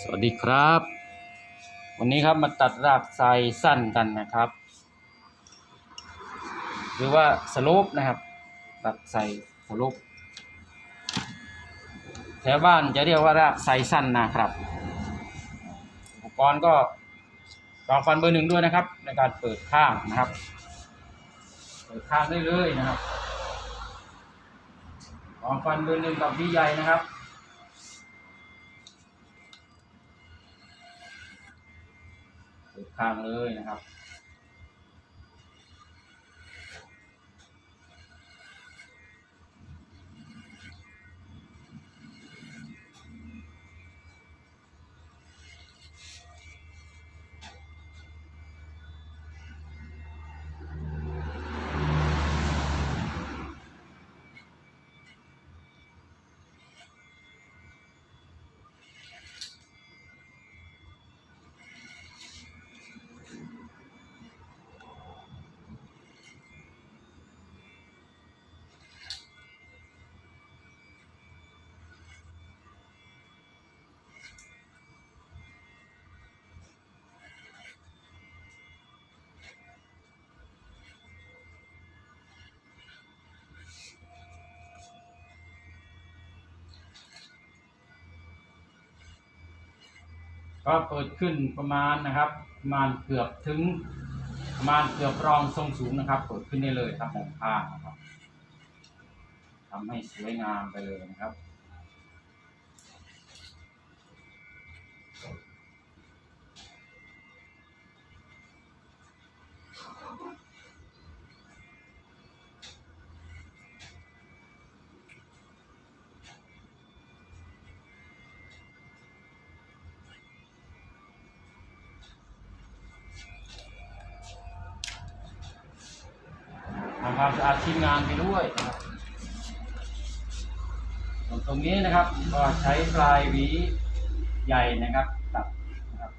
สวัสดีครับ วันนี้ครับมาตัดรากไซสั้นกันนะครับ หรือว่าสโลปนะครับ ตัดใส่สโลปแถวบ้านจะเรียกว่ารากไซสั้นนะครับ อุปกรณ์ก็รองฟันเบอร์หนึ่งด้วยนะครับ ในการเปิดข้างนะครับ เปิดข้างได้เลยนะครับรองฟันเบอร์หนึ่งกับวิใหญ่นะครับ ข้างเลยนะครับ ก็เปิดขึ้นประมาณนะครับประมาณเกือบถึงประมาณเกือบรองทรงสูงนะครับเปิดขึ้นได้เลยครับมองข้านะครับทำให้สวยงามไปเลยนะครับำความสะอาดชิ้นงานไปด้วยนะครับส่วนตรงนี้นะครับก็ใช้ปลายหวีใหญ่นะครับตัดนะครับ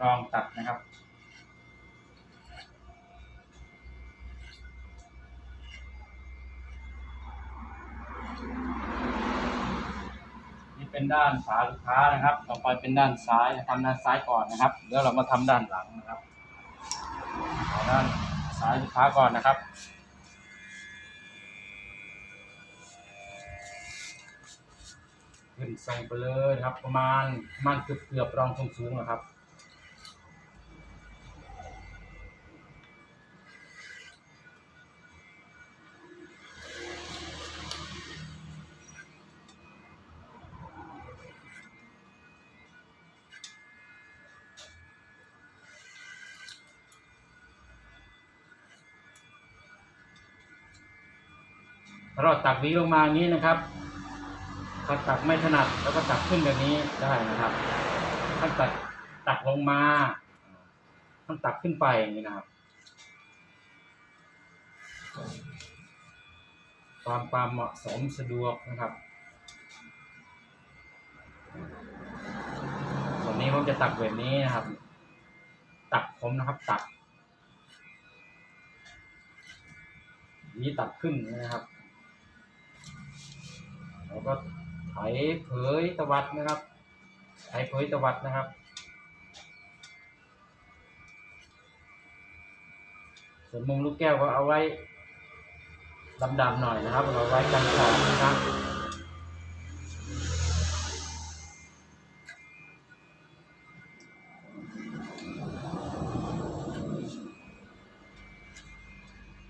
รองตัดนะครับนี่เป็นด้านฝาลูกค้านะครับ ต่อไปเป็นด้านซ้ายทำด้านซ้ายก่อนนะครับเดี๋ยวเรามาทำด้านหลังนะครับด้าน สายลูกค้าก่อนนะครับ ขึ้นทรงไปเลยครับ ประมาณมันเกือบเกือบรองทรงสูงนะครับ ถ้าเราตักวีลงมาอย่างนี้นะครับ ถ้าตักไม่ถนัดแล้วก็ตักขึ้นแบบนี้ได้นะครับถ้าตักตักลงมาต้องตักขึ้นไปอย่างนี้นะครับ ความความเหมาะสมสะดวกนะครับส่วนนี้ผมจะตักแบบนี้นะครับ ตักผมนะครับตักนี้ตัดขึ้นนะครับ แล้วก็ไถเผยตวัดนะครับไถเผยตวัดนะครับส่วนมุมลูกแก้วก็เอาไว้ดำๆหน่อยนะครับ เอาไว้กันขอบนะครับ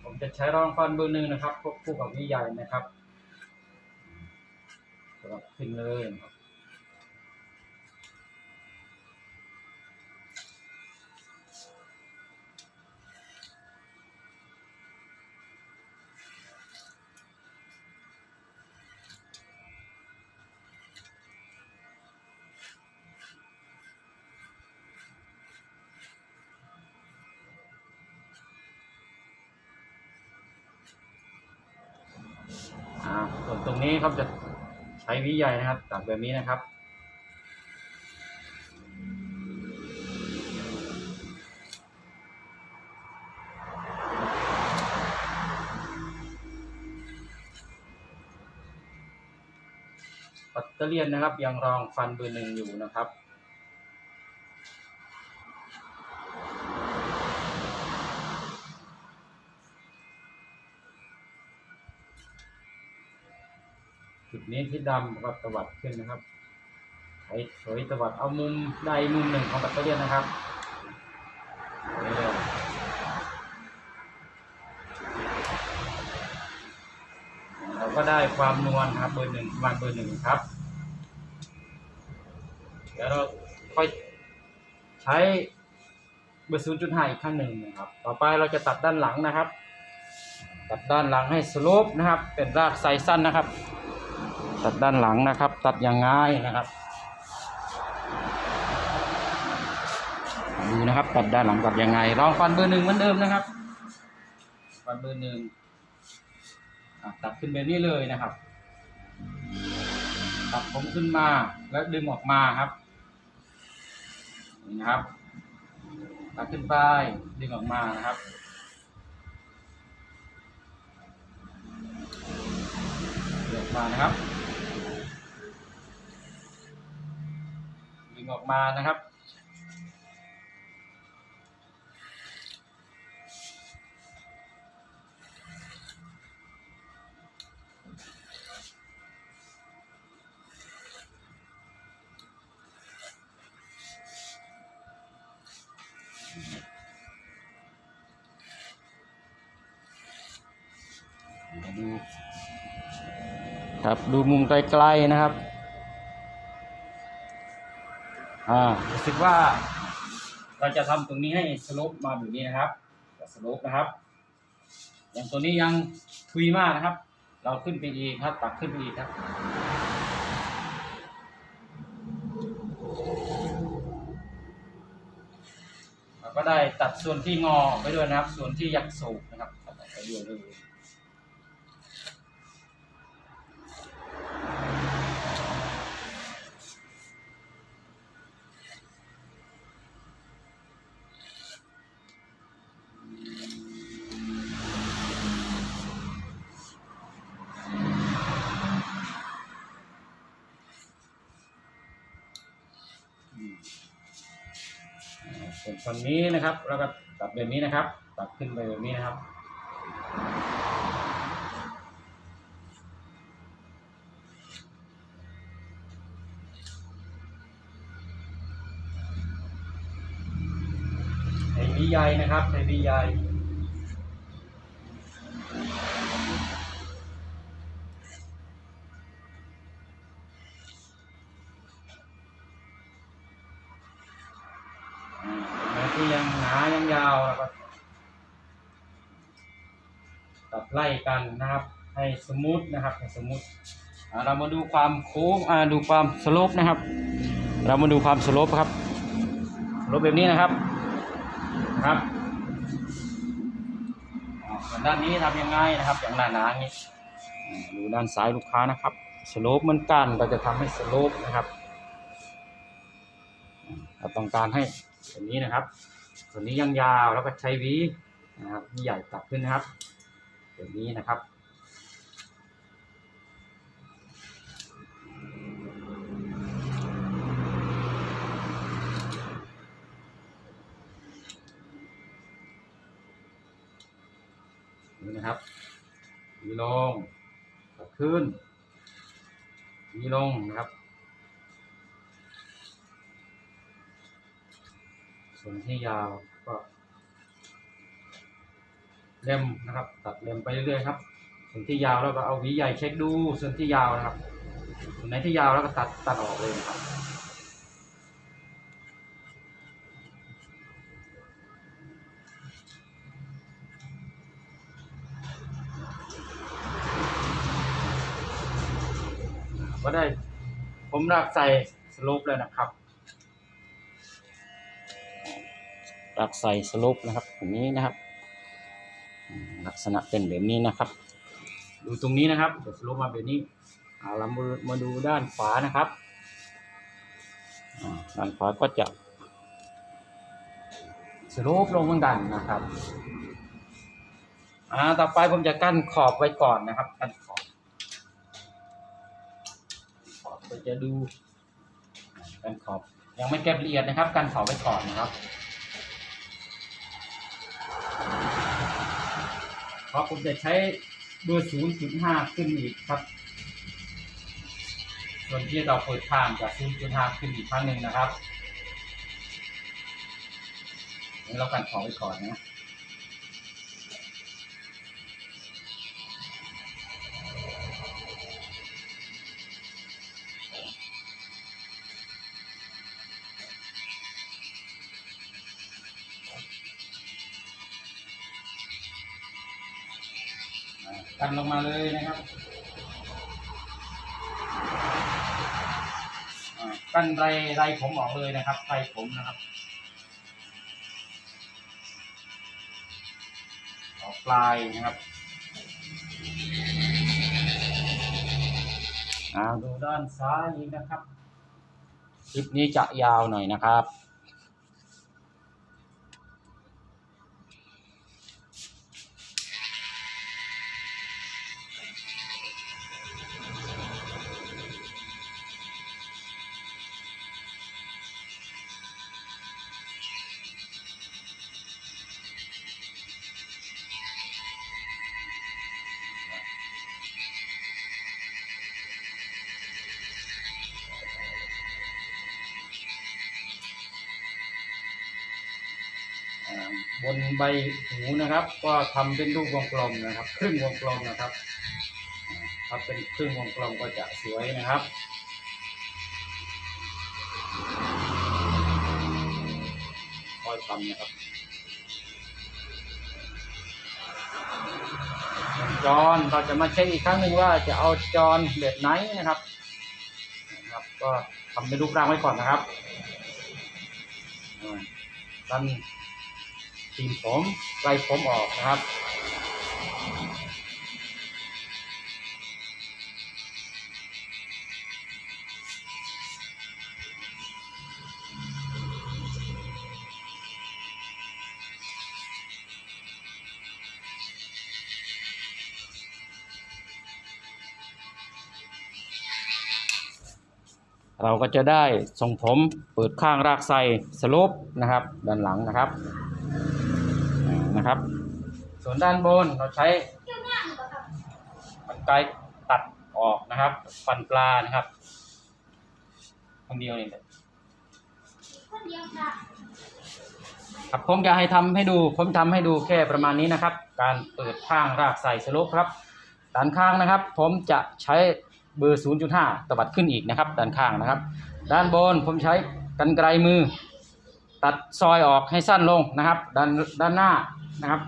ผมจะใช้รองฟันเบอร์หนึ่งนะครับควบคู่กับวิใหญ่นะครับ สำหรับขึ้นเลยนะครับอ่าส่วนตรงนี้ครับจะ ช้วิใหญ่นะครับตัดแบบนี้นะครับปเตอร์เลียนนะครับยังรองฟันเบอร์หนึ่งอยู่นะครับ นี้ที่ดำกับตวัดขึ้นนะครับไอ้สวยตวัดเอามุมใดมุมหนึ่งของแบตเตอรี่นะครับเราก็ได้ความนวลครับเบอร์หนึ่งประมาณเบอร์หนึ่งครับเดี๋ยวเราค่อยใช้เบอร์ศูนย์จุดห้าอีกครั้งหนึ่งนะครับ ต่อไปเราจะตัดด้านหลังนะครับ ตัดด้านหลังให้สโลปนะครับ เป็นรากไซสั้นนะครับ ตัดด้านหลังนะครับ ตัดอย่างง่ายนะครับดูนะครับ ตัดด้านหลังตัดยังไงลองฟันเบอร์หนึ่งเหมือนเดิมนะครับฟันเบอร์หนึ่งตัดขึ้นแบบนี้เลยนะครับ ตัดผมขึ้นมาแล้วดึงออกมาครับนี่นะครับ ตัดขึ้นไปดึงออกมานะครับดึงออกมานะครับ ดึง ออกมานะครับ ดูครับดูมุมไกลๆนะครับ อ่ารู้สึกว่า เราจะทำตรงนี้ให้สลปมาแบบนี้นะครับสลปนะครับ อย่างตัวนี้ยังทุยมากนะครับ เราขึ้นไปอีกครับตักขึ้นไปอีกครับเราก็ได้ตัดส่วนที่งอไปด้วยนะครับ ส่วนที่ยักโศกนะครับตัดไปด้วยเลย ส่วนตอนนี้นะครับเราก็ตัดแบบนี้นะครับ ตัดขึ้นไปแบบนี้นะครับใส่วีใยนะครับใส่วีใยอ่ ยังหนายังยาวแล้วก็ตัดไล่กันนะครับ ให้สมูทนะครับให้สมูทเรามาดูความโค้งดูความสโลปนะครับ เรามาดูความสโลปครับสโลปแบบนี้นะครับนะครับส่วนด้านนี้ทำยังไงนะครับ อย่างหนาๆอย่างนี้ดูด้านซ้ายลูกค้านะครับสโลปเหมือนกันเราจะทำให้สโลปนะครับเราต้องการให้ส่วนนี้นะครับ ส่วนนี้ยังยาวแล้วก็ใช้วีนะครับที่ใหญ่ตัดขึ้นนะครับแบบนี้นะครับนี่นะครับมีลงกดขึ้นมีลงนะครับ นที่ยาวก็ เล็มนะครับ ตัดเล็มไปเรื่อยๆครับส่วนที่ยาวแล้วก็เอาหวีใหญ่เช็คดูส่วนที่ยาวนะครับส่วนไหนที่ยาวแล้วก็ตัดตัดออกเลยนะครับก็ได้ผมรักใส่สโลปเลยนะครับ รักใส่สโลปนะครับอย่างนี้นะครับ ลักษณะเป็นแบบนี้นะครับ ดูตรงนี้นะครับเดี๋ยวสโลปมาแบบนี้เอาเรามาดูด้านขวานะครับด้านขวาก็จะสโลปลงเหมือนกันนะครับอ่าต่อไปผมจะกั้นขอบไว้ก่อนนะครับ กั้นขอบขอบจะดูกันขอบ ยังไม่เก็บละเอียดนะครับ กันขอบไว้ก่อนนะครับ เพราะผมจะใช้เบอร์ 0.5 ขึ้นอีกครับ ส่วนที่เราเปิดทางจาก 0.5 ขึ้นอีกครั้งหนึ่งนะครับนี่เรากันขอไว้ก่อนนะ กันลงมาเลยนะครับอ่ากันไรไรผมออกเลยนะครับไรผมนะครับ ออกปลายนะครับอ่าดูด้านซ้ายอีกนะครับ คลิปนี้จะยาวหน่อยนะครับ บนใบหูนะครับ ก็ทำเป็นรูปวงกลมนะครับ ครึ่งวงกลมนะครับถ้าเป็นครึ่งวงกลมก็จะสวยนะครับค่อยทำนะครับจอนเราจะมาเช็คอีกครั้งหนึ่งว่าจะเอาจอนแบบไหนนะครับนะครับ ก็ทำเป็นรูปร่างไว้ก่อนนะครับอ่าดัน ทีมผมไล่ผมออกนะครับ เราก็จะได้ทรงผมเปิดข้างรากไซสโลปนะครับ ด้านหลังนะครับ นะครับ ส่วนด้านบนเราใช้กันไกตัดออกนะครับ ฟันปลานะครับคนเดียวนี่แหละคนเดียครับผมจะให้ทำให้ดูผมทำให้ดูแค่ประมาณนี้นะครับ การเปิดข้างรากไซสโลปครับด้านข้างนะครับ ผมจะใช้เบอร์ 0.5ตวัดขึ้นอีกนะครับ ด้านข้างนะครับ ด้านบนผมใช้กันไกรมือ ตัดซอยออกให้สั้นลงนะครับด้านด้านหน้านะครับ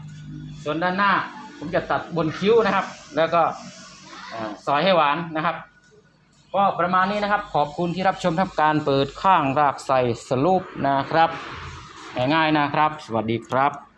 ส่วนด้านหน้าผมจะตัดบนคิ้วนะครับ แล้วก็ซอยให้หวานนะครับ ก็ประมาณนี้นะครับ ขอบคุณที่รับชมทับการเปิดข้างรากใส่สรุปนะครับง่ายๆนะครับ สวัสดีครับ